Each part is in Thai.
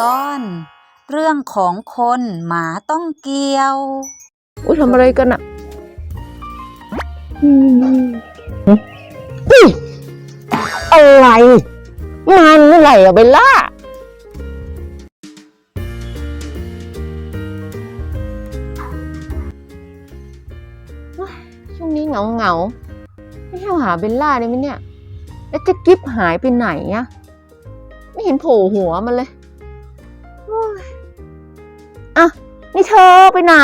ตอน เรื่องของคนหมาต้องเกี่ยว อุ้ยทำอะไรกันอะอืมอุ๊ยอะไร มันเมื่อไหร่อะเบลล่า ช่วงนี้เหงาเหงาๆไม่ใช่หาเบลล่าเลยไหมเนี่ย แล้วเจะกิฟหายไปไหนอะไม่เห็นโผล่หัวมันเลย นี่เธอไปไหน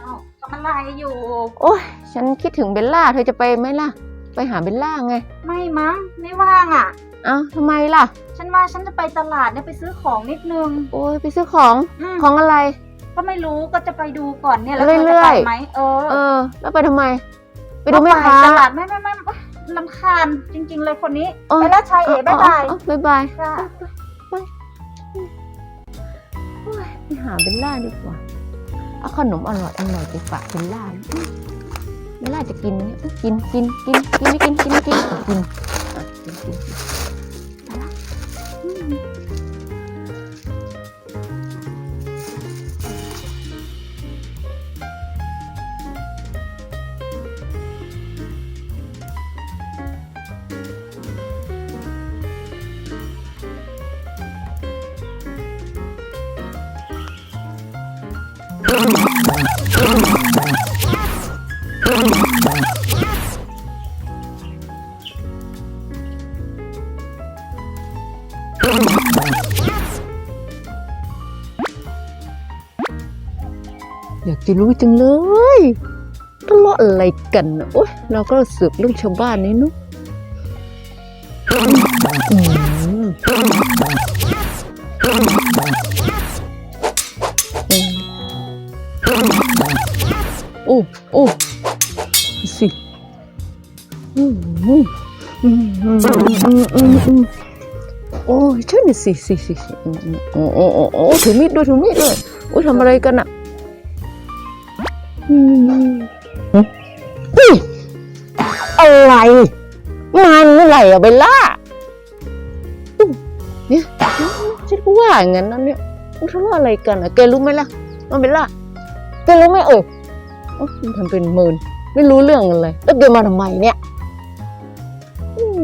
เอ้าทำอะไรอยู่ โอ้ยฉันคิดถึงเบลล่า เธอจะไปไหมล่ะ ไปหาเบลล่าไง ไม่มั้ง ไม่ว่างอะ เอ้าทำไมล่ะ ฉันว่าฉันจะไปตลาดเนี่ยไปซื้อของนิดนึง โอ้ยไปซื้อของ อืม ของอะไร ก็ไม่รู้ก็จะไปดูก่อนเนี่ยแล้วเธอเรื่จะอยๆไปไหมเออเออ แล้วไปทำไม ไปดูแม่ก็ค้า ตลาดไม่ไม่ไม่ไม่ลำคาญจริง ๆ เลยคนนี้เออ ไปแล้วชายเอ๋บ๊ายบายเออเออบ๊ายบาย ค่ะโอ้ยไปหาเบลล่าดีกว่า เอาขนมอร่อยอร่อยไปฝากเบลล่าอืมเบลล่าจะกินไหมเนี่ยกินกินกินกินไม่กินกินไม่กินกินกินกินกินไปล อยากจะรู้จังเลยทะเลาะอะไรกันโอ๊ยเราก็เสือกเรื่องชาวบ้านนี่นุ๊ โอ้โอ้สิโอ้ยช่วยหน่สิสิสิโอ้โอ้โอ้ถือมีดด้วยถือมีดด้วยโอ้ยทำอะไรกันอะอืมอะไรมันเมื่อไหร่อะเบลล่าเนี่ยฉันก็ว่าอย่างนั้นนะเนี่ยทะเลาะอะไรกันอะแกรู้ไหมล่ะมันเบลล่าแกรู้ไหมเออ ทำเป็นเมินไม่รู้เรื่องอะไรแล้วแกมาทำไมเนี่ยอืม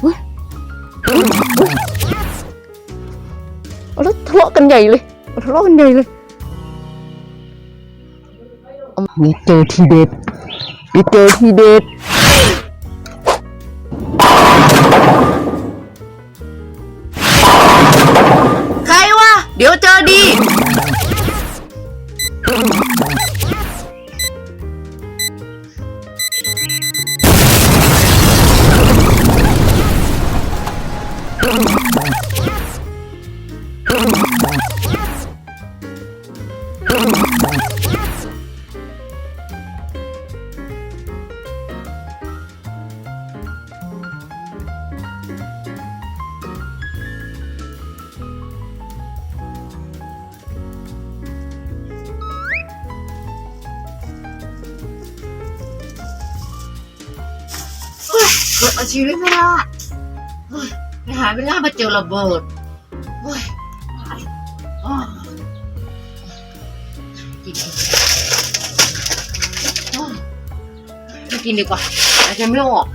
เฮ้ยเฮ้ยเฮ้ยเอาแล้วทะเลาะกันใหญ่เลยเอาทะเลาะกันใหญ่เลยนี่เจอทีเด็ดนี่เจอทีเด็ดใครวะ เดี๋ยวเจอดี เอาชีวิตไม่รอดเฮ้ยไปหาเวลามาเจอระเบิดเฮ้ยกินกินดีกว่าอาจจะไม่ออก